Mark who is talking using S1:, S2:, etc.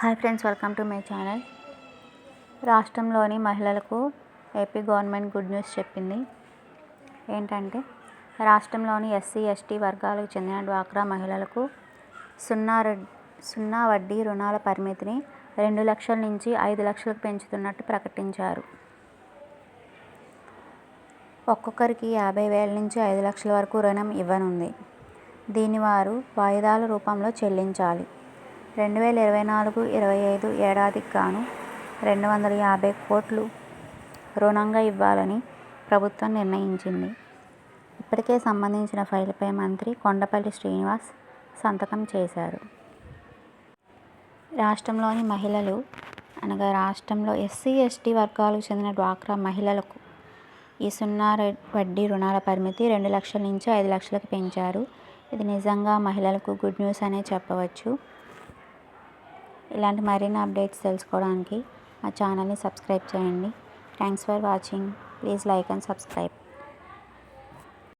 S1: Hi friends welcome to my channel. రాష్ట్రంలోని మహిళలకు AP government good news చెప్పింది. ఏంటంటే రాష్ట్రంలోని ఎస్సీ ఎస్టీ వర్గాలకు చెందిన డ్వాక్రా మహిళలకు సున్నా సున్నా వడ్డీ రుణాల పరిమితిని రెండు లక్షల నుంచి ఐదు లక్షలకు పెంచుతున్నట్టు ప్రకటించారు. ఒక్కొక్కరికి యాభై వేల నుంచి ఐదు లక్షల వరకు రుణం ఇవ్వనుంది. దీని వారు వాయిదాల రూపంలో చెల్లించాలి. రెండు వేల ఇరవై నాలుగు ఇరవై ఐదు ఏడాదికి గాను రెండు వందల యాభై కోట్లు రుణంగా ఇవ్వాలని ప్రభుత్వం నిర్ణయించింది. ఇప్పటికే సంబంధించిన ఫైల్పై మంత్రి కొండపల్లి శ్రీనివాస్ సంతకం చేశారు. రాష్ట్రంలోని మహిళలు అనగా రాష్ట్రంలో ఎస్సీ ఎస్టీ వర్గాలకు చెందిన డ్వాక్రా మహిళలకు ఈ సున్నా వడ్డీ రుణాల పరిమితి రెండు లక్షల నుంచి ఐదు లక్షలకు పెంచారు. ఇది నిజంగా మహిళలకు గుడ్ న్యూస్ అనే చెప్పవచ్చు. ఇలాంటి మరిన్ని అప్డేట్స్ తెలుసుకోవడానికి మా ఛానల్ని సబ్స్క్రైబ్ చేయండి. Thanks for watching. Please like and subscribe.